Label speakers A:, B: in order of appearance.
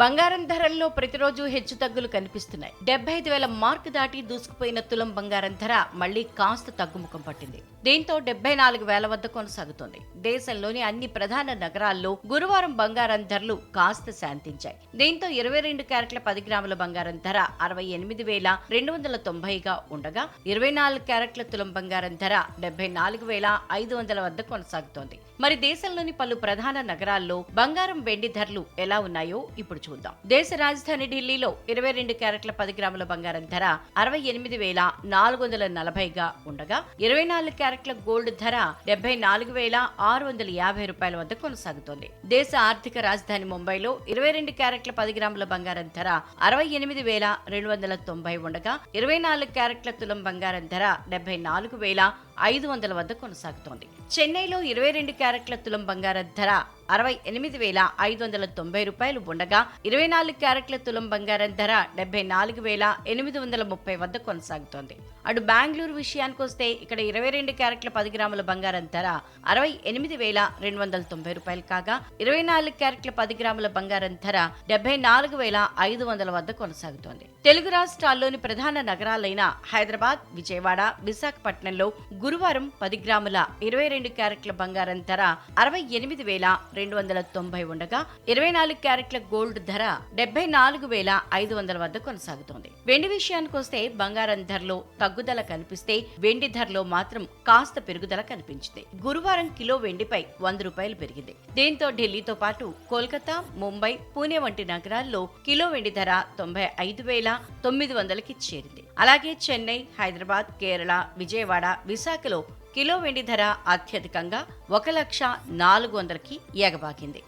A: బంగారం ధరల్లో ప్రతిరోజు హెచ్చుతగ్గులు కనిపిస్తున్నాయి. డెబ్బై ఐదు వేల మార్క్ దాటి దూసుకుపోయిన తులం బంగారం ధర మళ్ళీ కాస్త తగ్గుముఖం పట్టింది. దీంతో డెబ్బై నాలుగు వేల వద్ద కొనసాగుతోంది. దేశంలోని అన్ని ప్రధాన నగరాల్లో గురువారం బంగారం ధరలు కాస్త శాంతించాయి. దీంతో ఇరవై రెండు క్యారెట్ల పది గ్రాముల బంగారం ధర అరవై ఎనిమిది వేల రెండు వందల తొంభైగా ఉండగా ఇరవై నాలుగు క్యారెట్ల తులం బంగారం ధర డెబ్బై నాలుగు వేల ఐదు వందల వద్ద కొనసాగుతోంది. మరి దేశంలోని పలు ప్రధాన నగరాల్లో బంగారం వెండి ధరలు ఎలా ఉన్నాయో ఇప్పుడు చూద్దాం. దేశ రాజధాని ఢిల్లీలో ఇరవై రెండు క్యారెట్ల పది గ్రాముల బంగారం ధర అరవై ఎనిమిది వేల నాలుగు వందల నలభైగా ఉండగా ఇరవై నాలుగు క్యారెట్ల గోల్డ్ ధర డెబ్బై నాలుగు వేల ఆరు వందల యాభై రూపాయల వద్ద కొనసాగుతోంది. దేశ ఆర్థిక రాజధాని ముంబైలో ఇరవై రెండు క్యారెట్ల పది గ్రాముల బంగారం ధర అరవై ఎనిమిది వేల రెండు వందల తొంభై ఉండగా ఇరవై నాలుగు క్యారెట్ల తులం బంగారం ధర డెబ్బై నాలుగు వేల ఐదు వందల వద్ద కొనసాగుతోంది. చెన్నైలో ఇరవై రెండు క్యారెట్ల తులం బంగారం ధర అరవై ఎనిమిది వేల ఐదు వందల తొంభై రూపాయలు ఉండగా ఇరవై నాలుగు క్యారెట్ల తులం బంగారం ధర డెబ్బై నాలుగు వేల ఎనిమిది వందల ముప్పై వద్ద కొనసాగుతోంది. అటు బెంగళూరు విషయానికి వస్తే ఇక్కడ ఇరవై రెండు క్యారెట్ల పది గ్రాముల బంగారం ధర అరవై ఎనిమిది వేల రెండు వందల తొంభై రూపాయలు కాగా ఇరవై నాలుగు క్యారెట్ల పది గ్రాముల బంగారం ధర డెబ్బై నాలుగు వేల ఐదు వందల వద్ద కొనసాగుతోంది. తెలుగు రాష్ట్రాల్లోని ప్రధాన నగరాలైన హైదరాబాద్ విజయవాడ విశాఖపట్నంలో గురువారం పది గ్రాముల ఇరవై రెండు క్యారెట్ల బంగారం ధర అరవై ఎనిమిది వేల రెండు వందల తొంభై ఉండగా ఇరవై నాలుగు క్యారెట్ల గోల్డ్ ధర డెబ్బై నాలుగు వేల ఐదు వందల వద్ద కొనసాగుతోంది. వెండి విషయానికి వస్తే బంగారం ధరలో తగ్గుదల కనిపిస్తే వెండి ధరలో మాత్రం కాస్త పెరుగుదల కనిపించింది. గురువారం కిలో వెండిపై వంద రూపాయలు పెరిగింది. దీంతో ఢిల్లీతో పాటు కోల్కతా ముంబై పూణే వంటి నగరాల్లో కిలో వెండి ధర తొంభై ఐదు వేల తొమ్మిది వందలకి చేరింది. అలాగే చెన్నై హైదరాబాద్ కేరళ విజయవాడ విశాఖలో కిలో వెండి ధర అత్యధికంగా ఒక లక్ష నాలుగు వందలకి ఎగబాకింది.